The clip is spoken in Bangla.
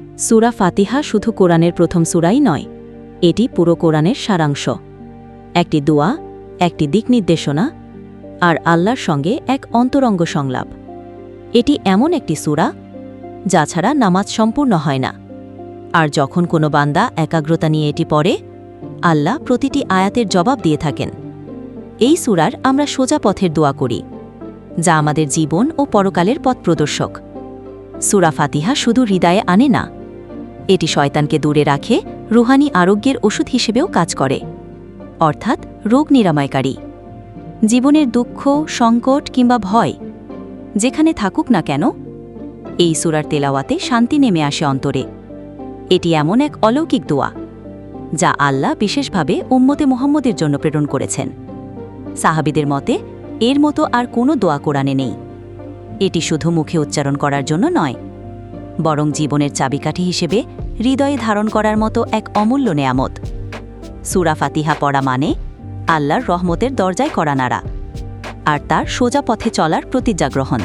সুরা ফাতিহা শুধু কোরআনের প্রথম সুরাই নয়, এটি পুরো কোরআনের সারাংশ। একটি দোয়া, একটি দিক নির্দেশনা, আর আল্লাহর সঙ্গে এক অন্তরঙ্গ সংলাপ। এটি এমন একটি সুরা, যা ছাড়া নামাজ সম্পূর্ণ হয় না। আর যখন কোনো বান্দা একাগ্রতা নিয়ে এটি পড়ে, আল্লাহ প্রতিটি আয়াতের জবাব দিয়ে থাকেন। এই সুরার আমরা সোজা পথের দোয়া করি, যা আমাদের জীবন ও পরকালের পথ প্রদর্শক। সুরা ফাতিহা শুধু হৃদয়ে আনে না। এটি শয়তানকে দূরে রাখে, রুহানি আরোগ্যের ওষুধ হিসেবেও কাজ করে। অর্থাৎ রোগ নিরাময়কারী। জীবনের দুঃখ, সংকট কিংবা ভয়, যেখানে থাকুক না কেন, এই সুরার তেলাওয়াতে শান্তি নেমে আসে অন্তরে। এটি এমন এক অলৌকিক দোয়া, যা আল্লাহ বিশেষভাবে উম্মতে মোহাম্মদের জন্য প্রেরণ করেছেন। সাহাবিদের মতে, এর মতো আর কোনো দোয়া কোরআনে নেই। এটি শুধু মুখে উচ্চারণ করার জন্য নয়, বরং জীবনের চাবিকাঠি হিসেবে হৃদয়ে ধারণ করার মতো এক অমূল্য নেয়ামত। সুরা ফাতিহা পড়া মানে আল্লাহর রহমতের দরজায় করা নাড়া, আর তার সোজা পথে চলার প্রতিজ্ঞা গ্রহণ।